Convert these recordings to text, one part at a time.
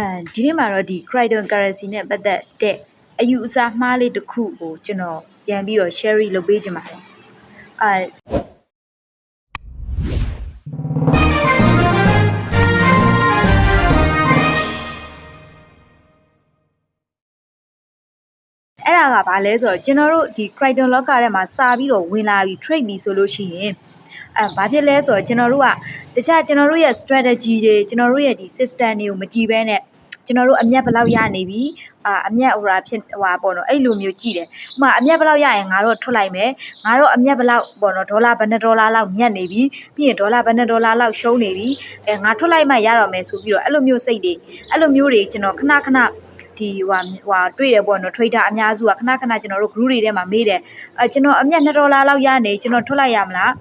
အဲဒီနေ့မှာတော့ ဒီ cryptocurrency နဲ့ ပတ်သက်တဲ့ အယူအဆမှားလေးတစ်ခုကို ကျွန်တော် ပြန်ပြီးတော့ share လုပ်ပေးချင်ပါတယ်အဲအဲ့ဒါကဘာလဲဆိုတော့ ကျွန်တော်တို့ ဒီ crypto လောကထဲမှာစာပြီးတော့ ဝင်လာပြီး trade ပြီးဆိုလို့ရှိရင် အဲ ဘာဖြစ်လဲဆိုတော့ ကျွန်တော်တို့က တခြား ကျွန်တော်တို့ရဲ့ strategy တွေ ကျွန်တော်တို့ရဲ့ ဒီ system တွေကို မကြည့်ဘဲနဲ့ ကျွန်တော်တို့အမျက်ဘယ်လောက်ရနေပြီအာအမျက်ဟိုဟာဖြစ်ဟိုဟာပေါ့နော်အဲ့လိုမျိုးကြည့်တယ်ဥပမာအမျက်ဘယ်လောက်ရရင်ငါတို့ထွက်လိုက်မယ်ငါတို့အမျက်ဘယ်လောက်ပေါ့နော်ဒေါ်လာဘယ်နှစ်ဒေါ်လာလောက်မြတ်နေပြီပြီးရင်ဒေါ်လာဘယ်နှစ်ဒေါ်လာလောက်ရှုံးနေပြီအဲငါထွက်လိုက်မှရတော့မယ်ဆိုပြီးတော့အဲ့လိုမျိုးစိတ်တွေအဲ့လိုမျိုးတွေကျွန်တော်ခဏခဏဒီဟိုဟိုတွေ့တယ်ပေါ့နော် trader အများစုကခဏခဏကျွန်တော်တို့ group တွေထဲမှာမေးတယ်အဲကျွန်တော်အမျက်2ဒေါ်လာလောက်ရနေကျွန်တော်ထွက်လိုက်ရမလား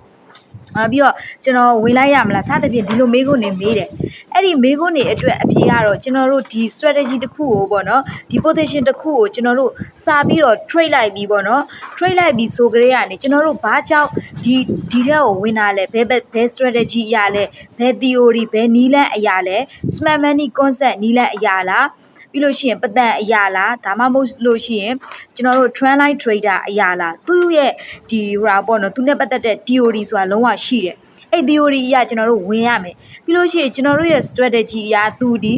အာပြီးတော့ကျွန်တော်ဝင်လိုက်ရမလားစသဖြင့်ဒီလိုမေးခွန်းနေမေးတယ်အဲ့ဒီမေးခွန်းနေအတွက်အဖြေကတော့ကျွန်တော်တို့ဒီ strategy တစ်ခုကိုပေါ့နော်ဒီ position တစ်ခုကိုကျွန်တော်တို့စာပြီးတော့ trade လိုက်ပြီးပေါ့နော် trade လိုက်ပြီးဆိုကြရကနေကျွန်တော်တို့ဘာကြောင့်ဒီဒီထဲကိုဝင်တာလဲဘယ်ဘယ် strategy အရာလဲဘယ် theory ဘယ်နီးလန်းအရာလဲ smart money concept နီးလန်းအရာလား ပြီးလို့ရှိရင်ပတန်အရာလားဒါမှမဟုတ်လို့ရှိရင်ကျွန်တော်တို့ trend line trader အရာလားသူ့ရဲ့ဒီဟိုဟာပေါ့နော်သူနဲ့ပတ်သက်တဲ့ theory ဆိုတာလုံးဝရှိတယ် အဲ့ theory အရကျွန်တော်တို့ဝင်ရမယ်ပြီးလို့ရှိရင်ကျွန်တော်တို့ရဲ့ strategy အရသူဒီ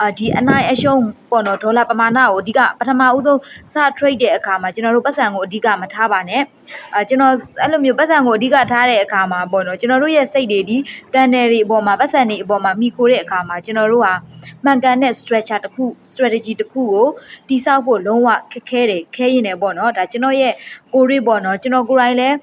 အာဒီအနိုင်အရှုံးပေါ့နော်ဒေါ်လာပမာဏကိုအဓိကပထမဦးဆုံးစ trade တဲ့အခါမှာကျွန်တော်တို့ပတ်စံကိုအဓိကမထားပါနဲ့အာကျွန်တော်အဲ့လိုမျိုးပတ်စံကိုအဓိကထားတဲ့အခါမှာပေါ့နော်ကျွန်တော်တို့ရဲ့စိတ်တွေဒီကန်နယ်တွေအပေါ်မှာပတ်စံတွေအပေါ်မှာမိခိုတဲ့အခါမှာကျွန်တော်တို့ဟာမှန်ကန်တဲ့ structure တစ်ခု strategy တစ်ခုကိုတိစောက်ဖို့လုံးဝခက်ခဲတယ်ခဲရင်တယ်ပေါ့နော်ဒါကျွန်တော်ရဲ့ကိုရိပေါ့နော်ကျွန်တော်ကိုယ်တိုင်လည်း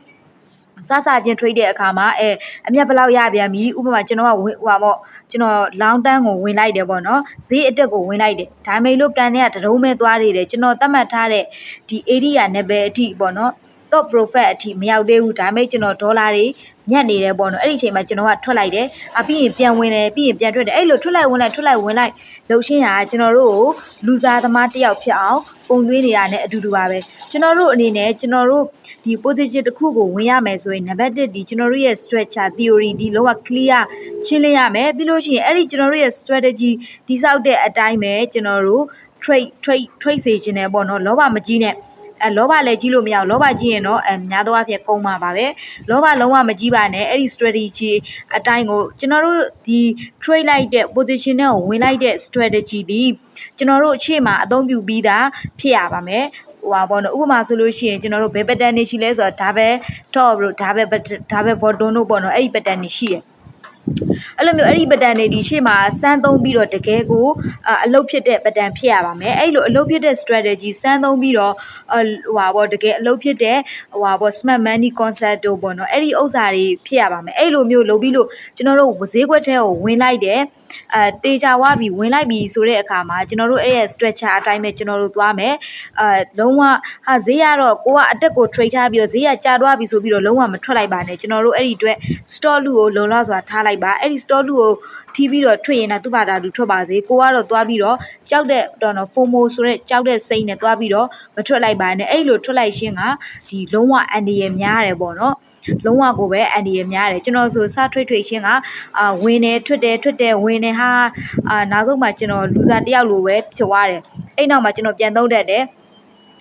စစချင်း trade တဲ့အခါမှာအဲအမြတ်ဘယ်လောက်ရပြန်ပြီဥပမာကျွန်တော်ကဟိုပါပေါ့ကျွန်တော် long term ကိုဝင်လိုက်တယ်ပေါ့နော်ဈေးအတက်ကိုဝင်လိုက်တယ်ဒါပေမဲ့လို့ကန်တဲ့ကတရုံးမဲ့သွားနေတယ်ကျွန်တော်သတ်မှတ်ထားတဲ့ဒီ area နဲ့ပဲအထိပေါ့နော် top profit အထိမရောက်သေးဘူးဒါပေမဲ့ကျွန်တော်ဒေါ်လာတွေညက်နေတယ်ပေါ့နော်အဲ့ဒီအချိန်မှာကျွန်တော်ကထွက်လိုက်တယ်အပြီးရင်ပြန်ဝင်တယ်ပြီးရင်ပြန်ထွက်တယ်အဲ့လိုထွက်လိုက်ဝင်လိုက်ထွက်လိုက်ဝင်လိုက်လှုပ်ရှင်းရကျွန်တော်တို့ကိုလူစားသမားတစ်ယောက်ဖြစ်အောင်ပုံသွင်းနေတာနဲ့အတူတူပါပဲကျွန်တော်တို့အနေနဲ့ကျွန်တော်တို့ဒီ position တစ်ခုကိုဝင်ရမယ်ဆိုရင် number 1ဒီကျွန်တော်တို့ရဲ့ structure theory ဒီလောက clear ရှင်းလင်းရမယ်ပြီးလို့ရှိရင်အဲ့ဒီကျွန်တော်တို့ရဲ့ strategy ဒီဆောက်တဲ့အတိုင်းပဲကျွန်တော်တို့ trade trade trade စေခြင်းနဲ့ပေါ့နော်လောဘမကြီးနဲ့ အဲလောဘလည်းကြီးလို့မရဘူးလောဘကြီးရင်တော့အဲများသောအားဖြင့်ကုန်မှာပါပဲလောဘလုံးဝမကြီးပါနဲ့အဲ့ဒီ strategy အတိုင်းကိုကျွန်တော်တို့ဒီ trade လိုက်တဲ့ position နဲ့ဝင်လိုက်တဲ့ strategy ဒီကျွန်တော်တို့အခြေမှာအသုံးပြုပြီးသားဖြစ်ရပါမယ်ဟိုပါဘောနော်ဥပမာဆိုလို့ရှိရင်ကျွန်တော်တို့ဘယ် pattern တွေရှိလဲဆိုတော့ဒါပဲ top တို့ဒါပဲဒါပဲ bottom တို့ပေါ့နော်အဲ့ဒီ pattern တွေရှိတယ် အဲ့လိုမျိုးအဲ့ဒီပတန်တွေဒီရှေ့မှာစမ်းသုံးပြီးတော့တကယ်ကိုအလုပ်ဖြစ်တဲ့ပတန်ဖြစ်ရပါမယ်အဲ့လိုအလုပ်ဖြစ်တဲ့ strategy စမ်းသုံးပြီးတော့ဟိုဟာပေါ့တကယ်အလုပ်ဖြစ်တဲ့ဟိုဟာပေါ့ smart money concept တို့ပေါ့နော်အဲ့ဒီဥစ္စာတွေဖြစ်ရပါမယ်အဲ့လိုမျိုးလုပ်ပြီးလို့ကျွန်တော်တို့ဈေးကွက်ထဲကိုဝင်လိုက်တယ်အဲတေချာဝပြီးဝင်လိုက်ပြီဆိုတဲ့အခါမှာကျွန်တော်တို့အဲ့ရဲ့ structure အတိုင်းပဲကျွန်တော်တို့သွားမယ်အဲလုံးဝဟာဈေးရတော့ကိုကအတက်ကို trade ထားပြီးတော့ဈေးကကျသွားပြီဆိုပြီးတော့လုံးဝမထွက်လိုက်ပါနဲ့ကျွန်တော်တို့အဲ့ဒီအတွက် store လူကိုလုံလောက်စွာထားလိုက်ပါအဲ့ဒီ store လူကိုထိပြီးတော့ထွက်ရင်တော့သူ့ဘာသာသူထွက်ပါစေကိုကတော့သွားပြီးတော့ကြောက်တဲ့တော့နော် FOMO ဆိုတဲ့ကြောက်တဲ့စိတ်နဲ့သွားပြီးတော့မထွက်လိုက်ပါနဲ့အဲ့လိုထွက်လိုက်ရှင်းကဒီလုံးဝအန်ဒီရများတယ်ပေါ့နော်လုံးဝကိုပဲအန်ဒီရများတယ်ကျွန်တော်ဆိုစထွေးထွေရှင်းကအာဝင်နေထွက်တယ်ထွက်တယ်ဝင်နေဟာအာနောက်ဆုံးမှကျွန်တော်လူစားတယောက်လိုပဲဖြစ်သွားတယ်အဲ့နောက်မှာကျွန်တော်ပြန်သုံးတတ်တယ်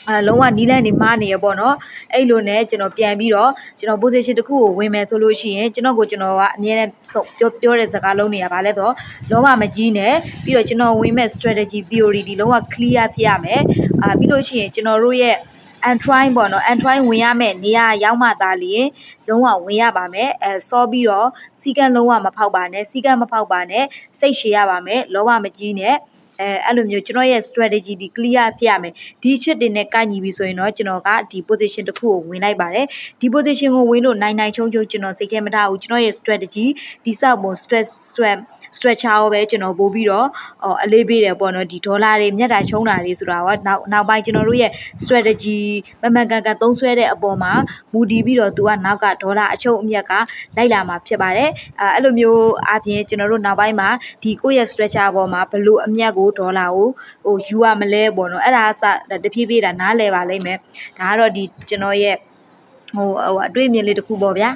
အဲလုံးဝနီးလန်းနေမားနေရပေါ့နော်အဲ့လိုနဲ့ကျွန်တော်ပြန်ပြီးတော့ကျွန်တော် position တစ်ခုကိုဝင်မယ်ဆိုလို့ရှိရင်ကျွန်တော်ကိုကျွန်တော်ကအမြဲတမ်းပြောပြောတဲ့စကားလုံးတွေကဘာလဲဆိုတော့လုံးဝမကြီးနဲ့ပြီးတော့ကျွန်တော်ဝင်မဲ့ strategy theory ဒီလုံးဝ clear ဖြစ်ရမယ်အာပြီးလို့ရှိရင်ကျွန်တော်တို့ရဲ့ Android ပေါ့နော် Android ဝင်ရမယ့်နေရာရောက်မှသာလျှင်လုံးဝဝင်ရပါမယ်အဲစောပြီးတော့စီကံလုံးဝမဖောက်ပါနဲ့စီကံမဖောက်ပါနဲ့စိတ်ရှည်ရပါမယ်လောဘမကြီးနဲ့ အဲအဲ့လိုမျိုးကျွန်တော်ရဲ့ strategy ဒီ clear ဖြစ်ရမယ်ဒီချစ်တွေနဲ့ကိုက်ညီပြီဆိုရင်တော့ကျွန်တော်ကဒီ position တစ်ခုကိုဝင်လိုက်ပါတယ်ဒီ position ကိုဝင်လို့နိုင်နိုင်ချုံချုံကျွန်တော်စိတ်ထဲမထားဘူးကျွန်တော်ရဲ့ strategy ဒီစောက်ပုံ stress stress stretcher ကိုပဲကျွန်တော်ပို့ပြီးတော့အလေးပေးတယ်ပေါ့နော်ဒီဒေါ်လာတွေမြတ်တာရှုံးတာတွေဆိုတာကနောက်နောက်ပိုင်းကျွန်တော်တို့ရဲ့ strategy မမှန်ကန်ကန်သုံးဆွဲတဲ့အပေါ်မှာမူတည်ပြီးတော့သူကနောက်ကဒေါ်လာအချုပ်အမြတ်ကလိုက်လာမှာဖြစ်ပါတယ်အဲအဲ့လိုမျိုးအပြင်ကျွန်တော်တို့နောက်ပိုင်းမှာဒီကိုယ့်ရဲ့ stretcher ပေါ်မှာဘလို့အမြတ်ကိုဒေါ်လာကိုဟိုယူရမလဲပေါ့နော်အဲ့ဒါအစတဖြည်းဖြည်းဒါနားလဲပါလိမ့်မယ်ဒါကတော့ဒီကျွန်တော်ရဲ့ဟိုဟိုအတွေ့အမြင်လေးတစ်ခုပေါ့ဗျာ